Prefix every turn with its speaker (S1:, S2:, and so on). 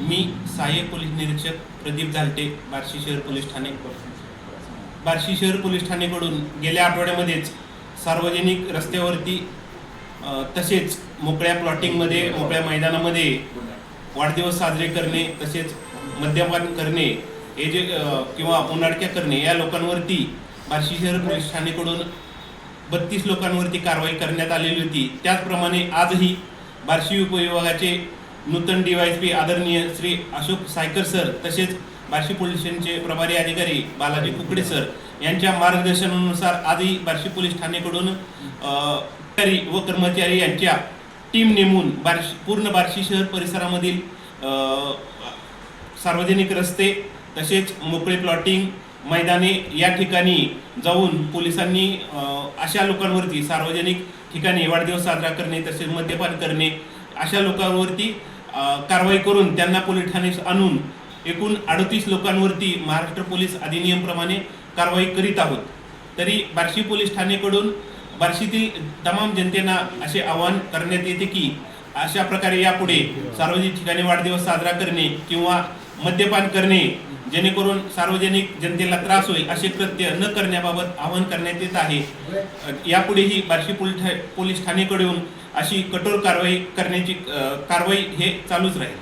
S1: मी सहाय्यक पोलीस निरीक्षक प्रदीप झालटे बार्शी शहर पोलीस ठाणे. बार्शी शहर पोलीस ठाणेकडून गेल्या आठवड्यामध्येच सार्वजनिक रस्त्यावरती तसेच मोकळ्या प्लॉटिंगमध्ये मोकळ्या मैदानामध्ये वाढदिवस साजरे करणे तसेच मद्यपान करणे हे जे किंवा उन्हाडक्या करणे या लोकांवरती बार्शी शहर पोलीस ठाणेकडून बत्तीस लोकांवरती कारवाई करण्यात आलेली होती. त्याचप्रमाणे आजही बार्शी उपविभागाचे नूतन डीवायसपी आदरणीय श्री अशोक सायकर सर तसेच बार्शी पोलीस स्टेशनचे प्रभारी अधिकारी बालाजी कुकडे सर यांच्या मार्गदर्शनानुसार आजही बार्शी पोलीस ठाणेकडून अधिकारी व कर्मचारी यांच्या टीम नेमून बार्शी पूर्ण बार्शी शहर परिसरामधील सार्वजनिक रस्ते तसेच मोकळे प्लॉटिंग मैदाने या ठिकाणी जाऊन पोलिसांनी अशा लोकांवरती सार्वजनिक ठिकाणी वाढदिवस साजरा करणे तसेच मद्यपान करणे अशा लोकांवरती कारवाई करून त्यांना पोलीस ठाणेस आणून एकूण अडतीस लोकांवरती महाराष्ट्र पोलीस अधिनियमप्रमाणे कारवाई करीत आहोत. तरी बार्शी पोलीस ठाणेकडून बार्शीतील तमाम जनतेना असे आवाहन करण्यात येते की अशा प्रकारे यापुढे सार्वजनिक ठिकाणी वाढदिवस साजरा करणे किंवा मद्यपान करणे जेणेकरून सार्वजनिक जनतेला त्रास होईल असे कृत्य न करण्याबाबत आवाहन करण्यात येत आहे. यापुढेही बार्शी पोलीस पोलीस ठाणेकडून अशी कठोर कारवाई करण्याची कारवाई हे चालूच राहील.